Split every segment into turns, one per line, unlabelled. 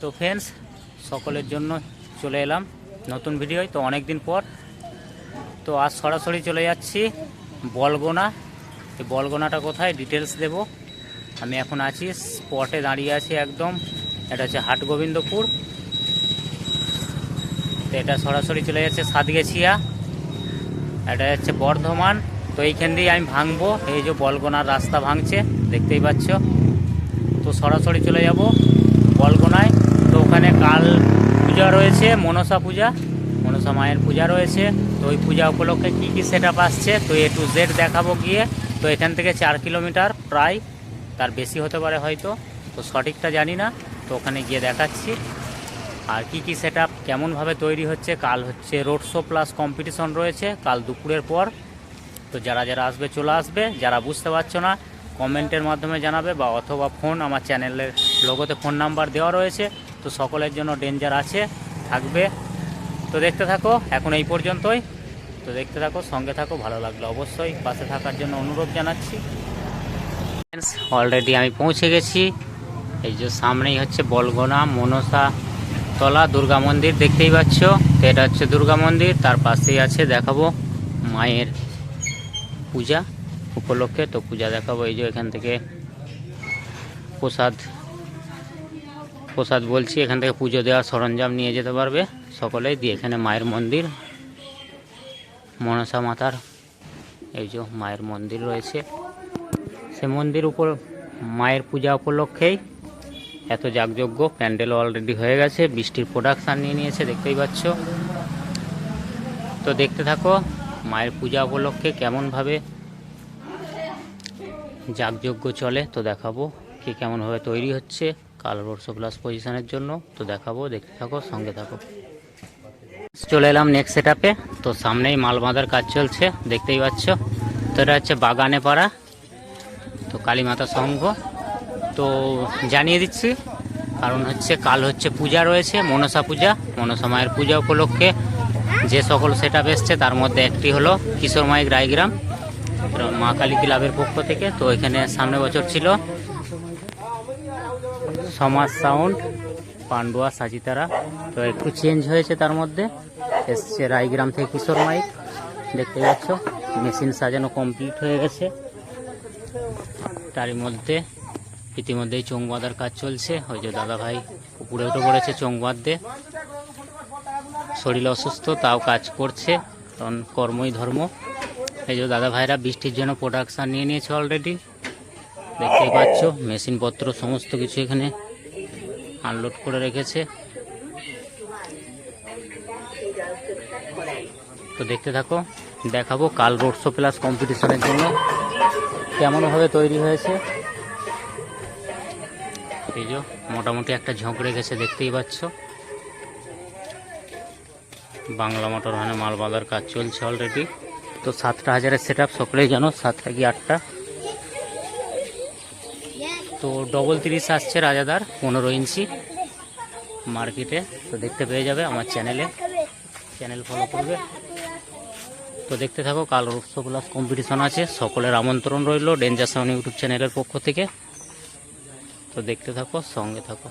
তো ফ্রেন্ডস সকলের জন্য চলে এলাম নতুন ভিডিও তো অনেক দিন পর। তো আজ সরাসরি চলে যাচ্ছি বলগোনা। এই বলগোনাটা কোথায় ডিটেলস দেব। আমি এখন আছি স্পটে দাঁড়িয়ে আছি একদম। এটা হচ্ছে হাট গোবিন্দপুর তো এটা সরাসরি চলে যাচ্ছে সাতগেছিয়া। এটা হচ্ছে বর্ধমান। তো এইখান দিয়ে আমি ভাঙবো। এই যে বলগোনার রাস্তা ভাঙছে, দেখতেই পাচ্ছ। তো সরাসরি চলে যাব বলগোনায়। পূজা রয়েছে, মনসা পূজা, মনসা মায়ের পূজা রয়েছে। তো ওই পূজা উপলক্ষে কী কী সেট আসছে, তো এ টু জেড দেখাবো গিয়ে। তো এখান থেকে চার কিলোমিটার প্রায়, তার বেশি হতে পারে হয়তো, তো সঠিকটা জানি না। তো ওখানে গিয়ে দেখাচ্ছি। আর কি কি সেট আপ কেমনভাবে তৈরি হচ্ছে, কাল হচ্ছে রোড শো প্লাস কম্পিটিশন রয়েছে, কাল দুপুরের পর। তো যারা যারা আসবে, চলে আসবে। যারা বুঝতে পারছ না কমেন্টের মাধ্যমে জানাবে বা অথবা ফোন আমার চ্যানেলের লোগোতে ফোন নাম্বার দেওয়া রয়েছে। তো সকলের জন্য ডেঞ্জার আছে, থাকবে। তো দেখতে থাকো, এখন এই পর্যন্তই। তো দেখতে থাকো, সঙ্গে থাকো, ভালো লাগল অবশ্যই। পাশে থাকার জন্য অনুরোধ জানাচ্ছি। অলরেডি আমি পৌঁছে গেছি। এই যে সামনেই হচ্ছে বলগোনা, মনসা তলা, দুর্গা মন্দির দেখতেই পাচ্ছ। তো এটা হচ্ছে দুর্গা মন্দির, তার পাশেই আছে, দেখাবো, মায়ের পূজা উপলক্ষে। তো পূজা দেখাবো, এই যে এখান থেকে প্রসাদ প্রসাদ বলছি, এখান থেকে পুজো দেওয়ার সরঞ্জাম নিয়ে যেতে পারবে। সকলেই দিয়ে এখানে মায়ের মন্দির, মনসা মাতার, এই যে মায়ের মন্দির রয়েছে। সে মন্দির উপর, মায়ের পূজা উপলক্ষেই এত যাগযজ্ঞ, প্যান্ডেল অলরেডি হয়ে গেছে, বৃষ্টির প্রোডাকশান নিয়ে নিয়েছে, দেখতেই পাচ্ছ। তো দেখতে থাকো, মায়ের পূজা উপলক্ষে কেমনভাবে যাগযজ্ঞ চলে, তো দেখাবো কে কেমনভাবে তৈরি হচ্ছে। কাল রোডশো প্লাস পজিশনের জন্য। তো দেখাবো, দেখতে থাকো, সঙ্গে থাকো। চলে এলাম নেক্সট সেট তো সামনেই মাল বাঁধার কাজ চলছে, দেখতেই পাচ্ছ। তো এটা হচ্ছে বাগানে পাড়া তো কালীমাতা সংঘ। তো জানিয়ে দিচ্ছি, কারণ হচ্ছে কাল হচ্ছে পূজা রয়েছে, মনসা পূজা। মনসা মায়ের পূজা উপলক্ষে যে সকল সেট এসছে, তার মধ্যে একটি হলো কিশোর মাইক রায়গ্রাম মা কালী ক্লাবের পক্ষ থেকে। তো এখানে সামনে বছর ছিল সমাজ সাউন্ড, পান্ডুয়া, সাজিতারা। তো একটু চেঞ্জ হয়েছে তার মধ্যে। এসছে রায়গ্রাম থেকে কিশোর মাইক। দেখতে পাচ্ছ মেশিন সাজানো কমপ্লিট হয়ে গেছে। তারই মধ্যে ইতিমধ্যেই চোং বাঁধার কাজ চলছে। ওই যে দাদা ভাই উপরে উঠে পড়েছে চোং বাঁধতে শরীর অসুস্থ, তাও কাজ করছে। কারণ কর্মই ধর্ম। এই যে দাদা ভাইরা বৃষ্টির জন্য প্রোডাকশান নিয়ে নিয়েছে অলরেডি দেখতেই পাচ্ছ মেশিনপত্র সমস্ত কিছু এখানে আনলোড করে রেখেছে। তো দেখতে থাকো, দেখাবো কাল রোড শো প্লাস কম্পিটিশনের জন্য কেমনভাবে তৈরি হয়েছে। এই যে মোটামুটি একটা ঝোঁক রেখেছে, দেখতেই পাচ্ছ। বাংলা মোটর ভানে মাল বাঁধার কাজ চলছে অলরেডি তো সাতটা হাজারের সেট আপ সকলেই জানো, সাতটা কি আটটা? তো ডবল তিরিশ আসছে রাজাদার, পনেরো ইঞ্চি মার্কেটে তো দেখতে পেয়ে যাবে আমার চ্যানেলে চ্যানেল ফলো করবে। তো দেখতে থাকো, কাল রোডশো প্লাস কম্পিটিশন আছে। সকলের আমন্ত্রণ রইল ডেঞ্জার সাউন্ড ইউটিউব চ্যানেলের পক্ষ থেকে। তো দেখতে থাকো, সঙ্গে থাকো।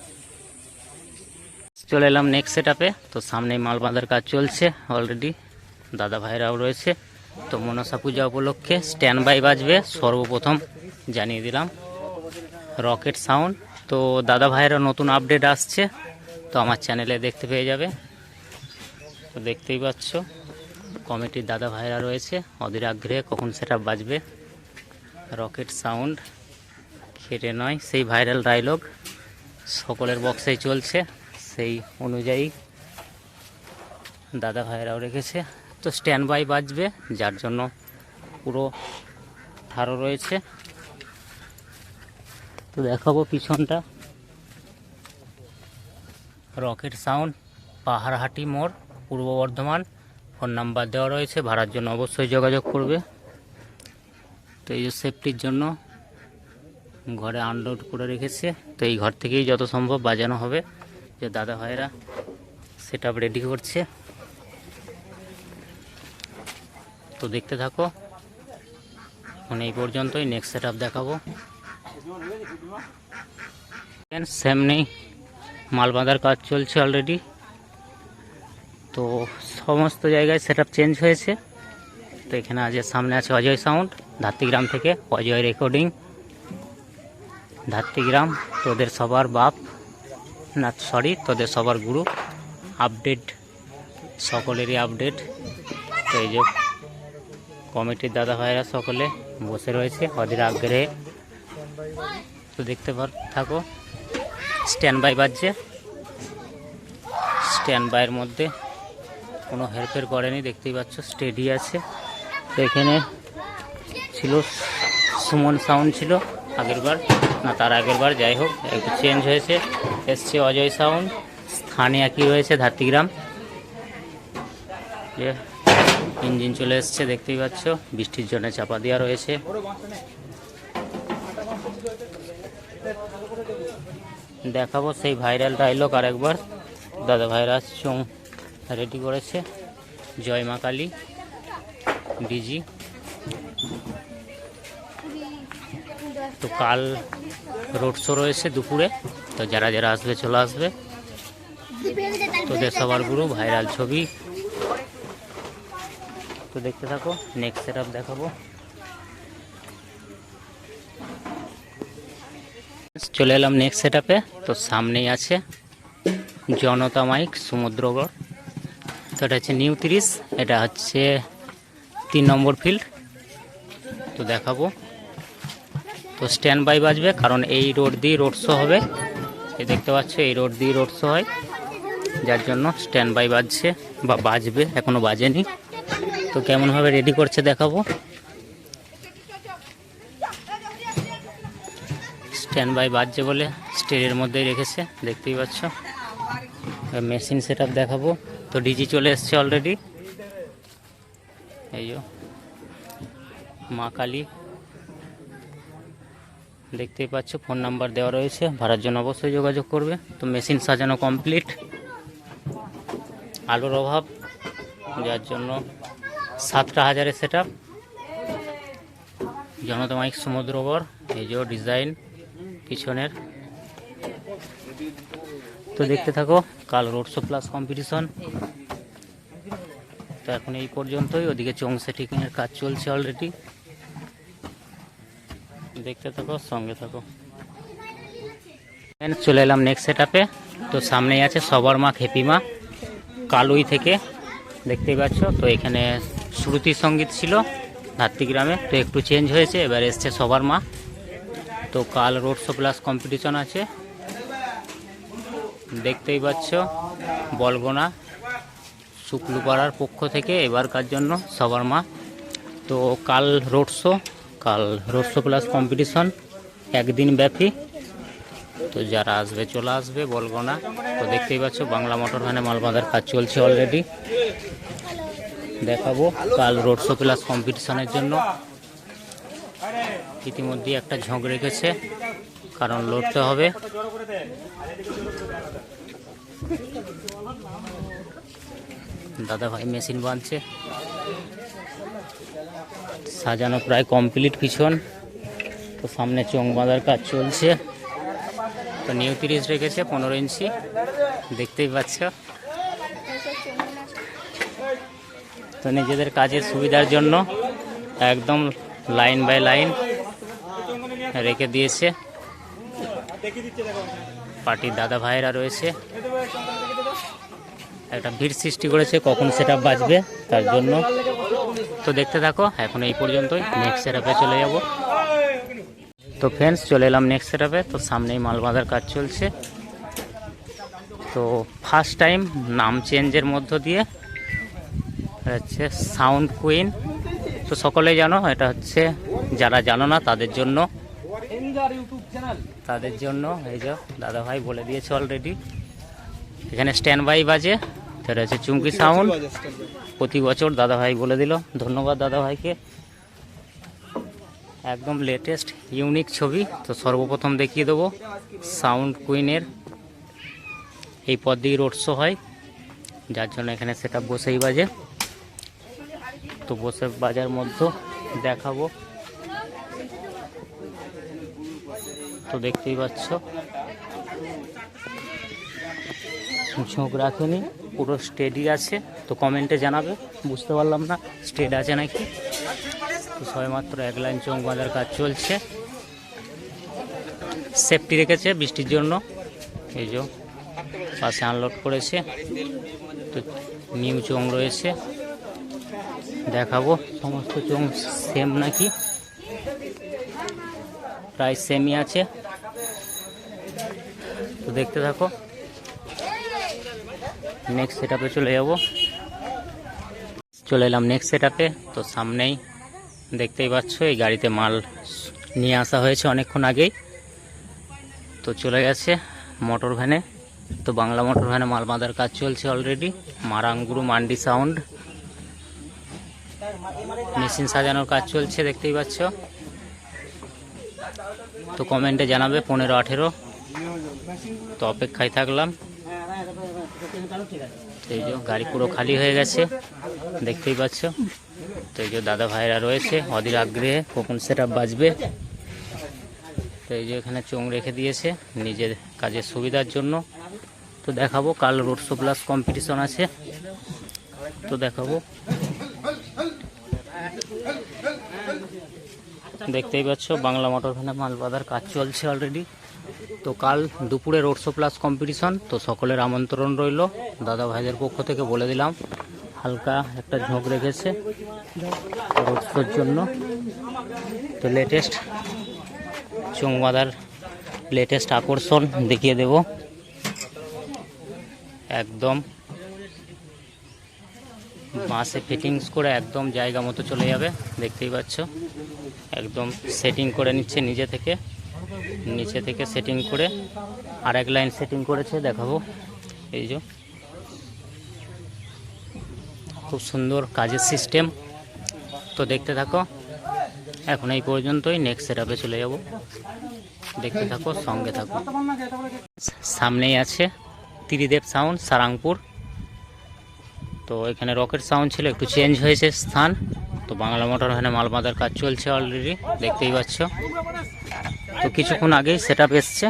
চলে এলাম নেক্সট সেট আপে তো সামনে মাল বাঁধার কাজ চলছে অলরেডি দাদা ভাইরাও রয়েছে। তো মনসা পূজা উপলক্ষে স্ট্যান্ড বাই বাজবে। সর্বপ্রথম জানিয়ে দিলাম। Rocket sound. তো দাদা ভাইয়েরা নতুন আপডেট আসছে, তো আমার চ্যানেলে দেখতে পেয়ে যাবে। তো দেখতেই পাচ্ছ, কমিটির দাদা ভাইরা রয়েছে, অধীর আগ্রহে কখন সেটা বাজবে। রকেট সাউন্ড, খেটে নয়, সেই ভাইরাল ডায়লগ সকলের বক্সেই চলছে, সেই অনুযায়ী দাদা ভাইরাও রেখেছে। তো স্ট্যান্ড বাই বাজবে, যার জন্য পুরো ধারো রয়েছে। তো দেখাবো পিছনটা। রকেট সাউন্ড, পাহাড়হাটি মোড়, পূর্ব বর্ধমান। ফোন নাম্বার দেওয়া রয়েছে, ভাড়ার জন্য অবশ্যই যোগাযোগ করবে। তো এই সেফটির জন্য ঘরে আনলোড করে রেখেছে। তো এই ঘর থেকেই যত সম্ভব বাজানো হবে, যে দাদা ভাইরা সেট রেডি করছে। তো দেখতে থাকো মানে এই পর্যন্তই নেক্সট সেট দেখাবো। সেমনি মাল বাঁধার কাজ চলছে অলরেডি তো সমস্ত জায়গায় সেট চেঞ্জ হয়েছে তো এখানে আজ সামনে আছে অজয় সাউন্ড ধাত্রিগ্রাম থেকে অজয় রেকর্ডিং ধাত্রিগ্রাম তোদের সবার বাপ না সরি তোদের সবার গুরু আপডেট সকলেরই আপডেট তো এই যে কমিটির দাদা ভাইরা সকলে বসে রয়েছে অধীর আগ্রহে তো দেখতে পার, থাকো। স্ট্যান্ড বাই বাজছে। স্ট্যান্ড বাইয়ের মধ্যে কোনো হেরফের করেনি দেখতেই পাচ্ছ স্টেডি আছে। তো এখানে ছিল সুমন সাউন্ড ছিল আগেরবার না, তার আগেরবার যাই হোক, একটু চেঞ্জ হয়েছে। এসছে অজয় সাউন্ড স্থানে একই রয়েছে ধাত্রিগ্রাম। যে ইঞ্জিন চলে এসছে, দেখতেই পাচ্ছ, বৃষ্টির জন্য চাপা দেওয়া রয়েছে। দেখাবো সেই ভাইরাল ডায়লগ আরেকবার দাদা ভাইরা চোং রেডি করেছে। জয় মা কালী। ডিজি। তো কাল রোড শো রয়েছে দুপুরে। তো যারা যারা আসবে চলে আসবে। তোদের সবার গুরু ভাইরাল ছবি। তো দেখতে থাকো নেক্সট সেট দেখাবো। চলে এলাম নেক্সট সেট আপে তো সামনেই আছে জনতা মাইক, সমুদ্রগড়। তো এটা হচ্ছে নিউ তিরিশ, এটা হচ্ছে তিন নম্বর ফিল্ড তো দেখাবো। তো স্ট্যান্ড বাই বাজবে, কারণ এই রোড দিয়ে রোড শো হবে। এই দেখতে পাচ্ছ, এই রোড দিয়ে রোড শো হয়। যার জন্য স্ট্যান্ড বাই বাজছে, বা বাজবে এখনও বাজেনি। তো কেমনভাবে রেডি করছে দেখাবো। স্ট্যান্ড বাই বাজছে বলে স্টেজের মধ্যেই রেখেছে, দেখতেই পাচ্ছ। মেশিন সেট দেখাবো। তো ডিজি চলে এসছে অলরেডি এই মা কালী। দেখতেই পাচ্ছ ফোন নাম্বার দেওয়া রয়েছে। ভাড়ার জন্য অবশ্যই যোগাযোগ করবে। তো মেশিন সাজানো কমপ্লিট আলোর অভাব, যার জন্য সাতটা হাজারের সেট আপ জনতা মাইক সমুদ্রগড় এই যে ডিজাইন পিছনের। তো দেখতে থাকো, কাল রোড শো প্লাস কম্পিটিশন তো এখন এই পর্যন্তই, ওদিকে চংসে সেটিংয়ের কাজ চলছে অলরেডি দেখতে থাকো, সঙ্গে থাকো। চলে এলাম নেক্সট সেট আপে তো সামনেই আছে সবার মা, খেপি মা, কালুই থেকে। দেখতেই পাচ্ছ, তো এখানে শ্রুতি সংগীত ছিল, ধাত্রিগ্রামে। তো একটু চেঞ্জ হয়েছে, এবার এসছে সবার মা। তো কাল রোড শো প্লাস কম্পিটিশন আছে। দেখতেই পাচ্ছ, বলগোনা, শুক্লুপাড়ার পক্ষ থেকে এবারকার জন্য সবার মা। তো কাল রোড শো কাল রোড শো প্লাস কম্পিটিশন একদিন ব্যাপী। তো যারা আসবে, চলে আসবে বলগোনা। তো দেখতেই পাচ্ছ, বাংলা মোটর ভ্যানে মাল বাঁধার কাজ চলছে অলরেডি দেখাবো কাল রোড শো প্লাস কম্পিটিশনের জন্য। ইতিমধ্যেই একটা ঝোঁক রেখেছে, কারণ লড়তে হবে। দাদা ভাই মেশিন বাঁধছে। সাজানো প্রায় কমপ্লিট পিছন। তো সামনে চোং বাঁধার কাজ চলছে। তো নিউ তিরিশ রেখেছে, পনেরো ইঞ্চি। দেখতেই পাচ্ছ। তো নিজেদের কাজের সুবিধার জন্য একদম লাইন বাই লাইন রেখে দিয়েছে। পার্টির দাদা ভাইরা রয়েছে। একটা ভিড় সৃষ্টি করেছে, কখন সেটা বাজবে তার জন্য। তো দেখতে থাকো, এখন এই পর্যন্তই। নেক্সট সেটআপে চলে যাব। তো ফ্রেন্ডস চলে এলাম নেক্সট সেটআপে তো সামনেই মাল বাঁধার কাজ চলছে। তো ফার্স্ট টাইম নাম চেঞ্জের মধ্য দিয়ে হচ্ছে সাউন্ড কুইন তো সকলেই জানো, এটা হচ্ছে যারা জানো না তাদের জন্য তাদের জন্য এই যে দাদা ভাই বলে দিয়েছে অলরেডি এখানে স্ট্যান্ড বাই বাজে এটা হচ্ছে চুমকি সাউন্ড প্রতি বছর দাদা ভাই বলে দিল। ধন্যবাদ দাদা ভাইকে একদম লেটেস্ট ইউনিক ছবি। তো সর্বপ্রথম দেখিয়ে দেবো সাউন্ড কুইনের এই পদ দিয়ে রোড শো হয়। যার জন্য এখানে সেটা বসেই বাজে। তো বসে বাজার মধ্যে দেখাবো। তো দেখতেই পাচ্ছ। ঝোঁক রাখেনি, পুরো স্টেডি আছে। তো কমেন্টে জানাবে, বুঝতে পারলাম না স্টেড আছে নাকি? তো সবেমাত্র এক লাইন চোখ বাঁধার কাজ চলছে। সেফটি রেখেছে বৃষ্টির জন্য। এই যে পাশে আনলোড করেছে। তো নিউ চোং রয়েছে। দেখাবো, সমস্ত চোং সেম নাকি? প্রায় সেমই আছে। দেখতে থাকো। নেক্সট সেট চলে যাব। চলে এলাম নেক্সট সেট তো সামনেই দেখতেই পাচ্ছ, এই গাড়িতে মাল নিয়ে আসা হয়েছে অনেকক্ষণ আগেই। তো চলে গেছে মোটর ভ্যানে তো বাংলা মোটর ভ্যানে মাল বাঁধার কাজ চলছে already Marangguru Mandi sound machine সাজানোর কাজ চলছে, দেখতেই পাচ্ছ। তো কমেন্টে জানাবে, পনেরো আঠেরো। তো অপেক্ষায় থাকলাম। এই যে গাড়ি পুরো খালি হয়ে গেছে, দেখতেই পাচ্ছ। তো এই যে দাদা ভাইরা রয়েছে, অধীর আগ্রহে কখন সেটা বাজবে। তো এই যে এখানে চোং রেখে দিয়েছে নিজের কাজের সুবিধার জন্য। তো দেখাবো, কাল রোড শো প্লাস কম্পিটিশন আছে। তো দেখাবো। দেখতেই পাচ্ছ, বাংলা মোটর ভ্যানে মাল কাজ চলছে অলরেডি তো কাল দুপুরে রোড শো প্লাস কম্পিটিশন তো সকলের আমন্ত্রণ রইল। দাদা ভাইদের পক্ষ থেকে বলে দিলাম, হালকা একটা ঝোঁক রেখেছে রোড শোর জন্য। তো লেটেস্ট চোং লেটেস্ট আকর্ষণ দেখিয়ে দেব। একদম বাসে ফিটিংস করে একদম জায়গা মতো চলে যাবে, দেখতেই পাচ্ছ। একদম সেটিং করে নিচ্ছে নিজে থেকে। নিচে থেকে সেটিং করে আর এক লাইন সেটিং করেছে, দেখাবো। এই যে। খুব সুন্দর কাজের সিস্টেম তো দেখতে থাকো, এখন এই পর্যন্তই নেক্সট সেট চলে যাব। দেখতে থাকো, সঙ্গে থাকো। সামনেই আছে ত্রিদেব সাউন্ড সারাংপুর। তো এখানে রকেট সাউন্ড ছিল, একটু চেঞ্জ হয়েছে স্থান। তো বাংলা মোটর ভ্যানে মাল বাঁধার কাজ চলছে অলরেডি দেখতেই পাচ্ছ। তো কিছুক্ষণ আগেই সেট আপ এসছে।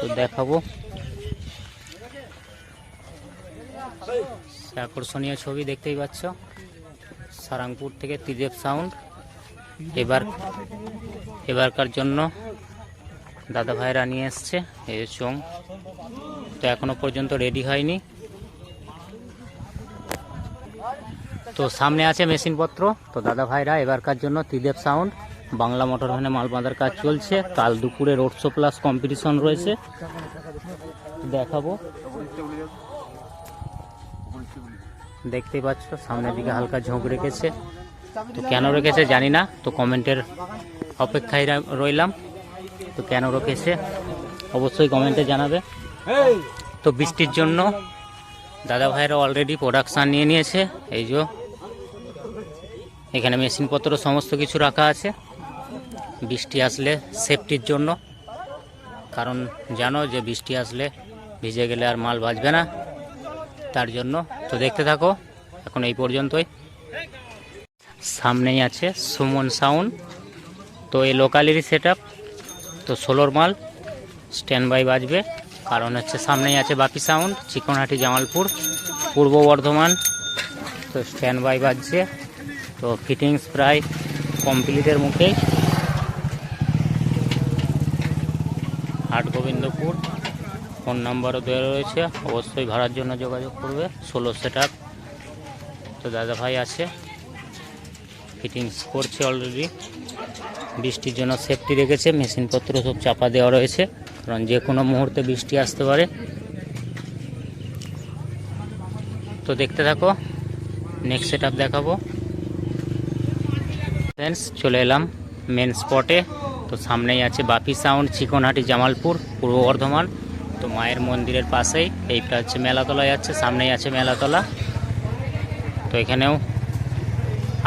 তো দেখাবো। আকর্ষণীয় ছবি দেখতেই পাচ্ছ। সারাংপুর থেকে ত্রিদেব সাউন্ড এবার, এবারকার জন্য দাদা ভাইরা নিয়ে এসছে যে চোং। তো এখনও পর্যন্ত রেডি হয়নি। তো সামনে আছে মেশিনপত্র। তো দাদা ভাইরা, এবারকার জন্য ত্রিদেব সাউন্ড বাংলা মোটর ভ্যানে মাল বাঁধার কাজ চলছে। কাল দুপুরে রোড শো প্লাস কম্পিটিশন রয়েছে। দেখাবো। দেখতেই পাচ্ছ, সামনের দিকে হালকা ঝোঁক রেখেছে। তো কেন রেখেছে জানি না, তো কমেন্টের অপেক্ষায় রইলাম। তো কেন রেখেছে, অবশ্যই কমেন্টে জানাবে। তো বৃষ্টির জন্য দাদা ভাইরা অলরেডি প্রোডাকশান নিয়ে নিয়েছে। এই যে এখানে মেশিনপত্র সমস্ত কিছু রাখা আছে। বৃষ্টি আসলে সেফটির জন্য। কারণ জানো যে বৃষ্টি আসলে ভিজে গেলে আর মাল বাজবে না। তার জন্য তো দেখতে থাকো, এখন এই পর্যন্তই। সামনেই আছে সুমন সাউন্ড। তো এই লোকালেরই সেট তো ষোলোর মাল স্ট্যান্ড বাই বাজবে। কারণ হচ্ছে সামনেই আছে বাপি সাউন্ড চিকনহাটি জামালপুর, পূর্ব বর্ধমান। তো স্ট্যান্ড বাই বাজছে। তো ফিটিংস প্রায় কমপ্লিটের মুখেই। হাট গোবিন্দপুর, ফোন নাম্বারও দেওয়া রয়েছে, অবশ্যই ভাড়ার জন্য যোগাযোগ করবে, ষোলো সেট তো দাদা ভাই আছে ফিটিংস করছে অলরেডি বৃষ্টির জন্য সেফটি রেখেছে, মেশিনপত্র সব চাপা দেওয়া রয়েছে, কারণ যে কোনো মুহূর্তে বৃষ্টি আসতে পারে। তো দেখতে থাকো নেক্সট সেট দেখাবো। ফ্রেন্ডস চলে এলাম মেন স্পটে তো সামনেই আছে বাপি সাউন্ড চিকনহাটি জামালপুর, পূর্ব বর্ধমান। তো মায়ের মন্দিরের পাশেই এইটা হচ্ছে মেলাতলা যাচ্ছে, সামনেই আছে মেলাতলা। তো এখানেও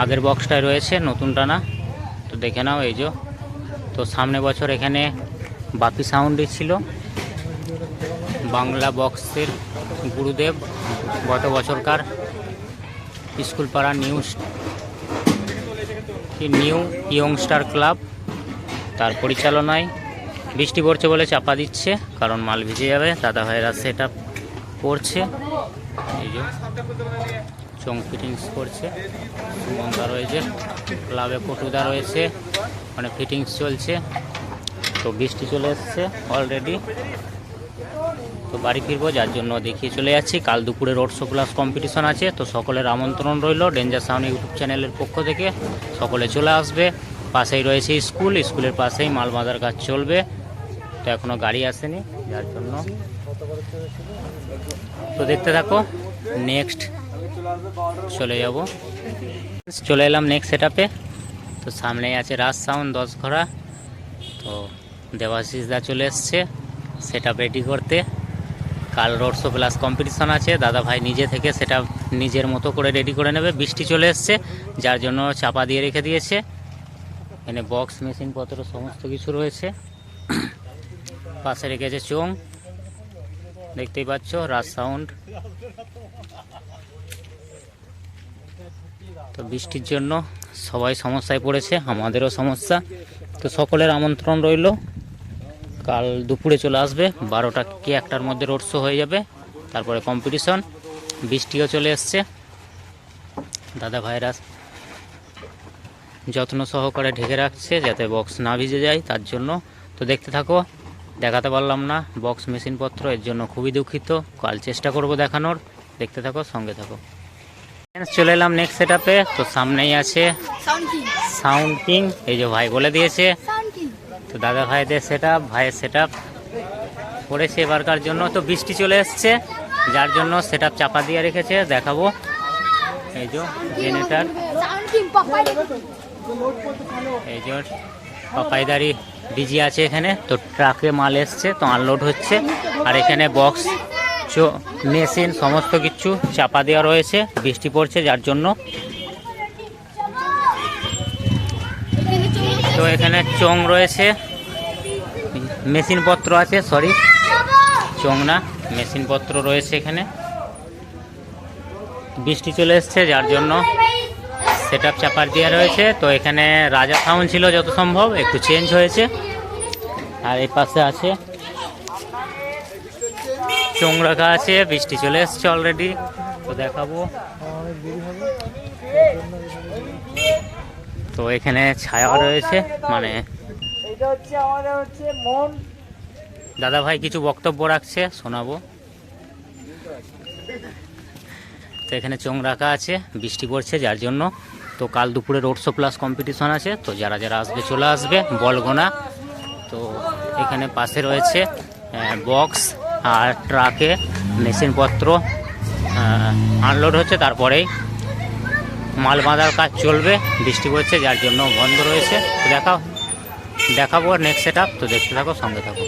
আগের বক্সটায় রয়েছে নতুনটা না তো দেখে নাও এই যে। তো সামনে বছর এখানে বাপি সাউন্ডই ছিল। বাংলা বক্সের গুরুদেব, গত বছরকার স্কুল পাড়া নিউজ নিউ ইয়ংস্টার ক্লাব। তার পরিচালনায় বৃষ্টি পড়ছে বলে চাপা দিচ্ছে, কারণ মাল ভিজে যাবে। দাদা ভাইয়েরা সেট আপ করছে। এই যে চং ফিটিংস করছে। সুমনদা রয়েছে ক্লাবে পটুদা রয়েছে মানে ফিটিংস চলছে। তো বৃষ্টি চলে এসছে অলরেডি তো বাড়ি ফিরবো, যার জন্য দেখিয়ে চলে যাচ্ছি। কাল দুপুরে রোড শো প্লাস কম্পিটিশন আছে, তো সকলের আমন্ত্রণ রইল ডেঞ্জার সাউন্ড ইউটিউব চ্যানেলের পক্ষ থেকে। সকলে চলে আসবে। পাশেই রয়েছে স্কুল, স্কুলের পাশেই মাল বাঁধার কাজ চলবে। তো এখনও গাড়ি আসেনি, যার জন্য। তো দেখতে থাকো নেক্সট চলে যাব। চলে এলাম নেক্সট সেট তো সামনেই আছে রাজ সাউন্ড, দশ ঘোড়া। তো দেবাশিস দা চলে এসছে সেট রেডি করতে। কাল রোড শো প্লাস কম্পিটিশন আছে। দাদা ভাই নিজে থেকে সেটা নিজের মতো করে রেডি করে নেবে। বৃষ্টি চলে এসছে, যার জন্য চাপা দিয়ে রেখে দিয়েছে। এখানে বক্স, মেশিন পত্র, সমস্ত কিছু রয়েছে। পাশে রেখেছে চোং দেখতেই পাচ্ছ, রাজ সাউন্ড। তো বৃষ্টির জন্য সবাই সমস্যায় পড়েছে, আমাদেরও সমস্যা। তো সকলের আমন্ত্রণ রইল। কাল দুপুরে চলে আসবে। বারোটা কি একটার মধ্যে রোড শো হয়ে যাবে। তারপরে কম্পিটিশন বৃষ্টিও চলে এসছে। দাদা ভাইরা যত্ন সহকারে ঢেকে রাখছে যাতে বক্স না ভিজে যায় তার জন্য। তো দেখতে থাকো দেখাতে পারলাম না বক্স মেশিনপত্র এর জন্য খুবই দুঃখিত। কাল চেষ্টা করব দেখানোর। দেখতে থাকো সঙ্গে থাকো। চলে এলাম নেক্সট সেট তো সামনেই আছে
সাউন্ড কিং
এই যে ভাই বলে দিয়েছে। তো দাদা ভাইদের সেট আপ ভাইয়ের সেট আপ করেছে এবারকার জন্য। তো বৃষ্টি চলে এসছে, যার জন্য সেট চাপা দিয়ে রেখেছে, দেখাবো। এই যে
পাপাই
এই যে পাপাইদারি ডিজি আছে এখানে, তো ট্রাকে মাল এসছে, তো আনলোড হচ্ছে। আর এখানে বক্স মেশিন সমস্ত কিছু চাপা দেওয়া রয়েছে, বৃষ্টি পড়ছে, যার জন্য। তো এখানে চোং রয়েছে। মেশিনপত্র আছে সরি চোং না, মেশিনপত্র রয়েছে এখানে। বৃষ্টি চলে এসছে, যার জন্য সেট আপ চাপার দেওয়া রয়েছে। তো এখানে রাজা সাউন্ড ছিল যত সম্ভব, একটু চেঞ্জ হয়েছে। আর এই পাশে আছে চোং রাখা আছে, বৃষ্টি চলে এসছে অলরেডি তো দেখাবো। তো এখানে ছায়া রয়েছে মানে
এটা হচ্ছে আমাদের হচ্ছে মন।
দাদা ভাই কিছু বক্তব্য রাখছে শোনাবো। তো এখানে চোং রাখা আছে বৃষ্টি পড়ছে যার জন্য। তো কাল দুপুরে রোড শো প্লাস কম্পিটিশন আছে তো যারা যারা আসবে চলে আসবে বল গোনা তো এখানে পাশে রয়েছে বক্স আর ট্রাকে মেশিনপত্র আনলোড হচ্ছে তারপরেই মাল বাঁধার কাজ চলবে, বৃষ্টি পড়ছে, যার জন্য বন্ধ রয়েছে। তো দেখাও, দেখাবো নেক্সট সেট তো দেখতে থাকো, সঙ্গে থাকো।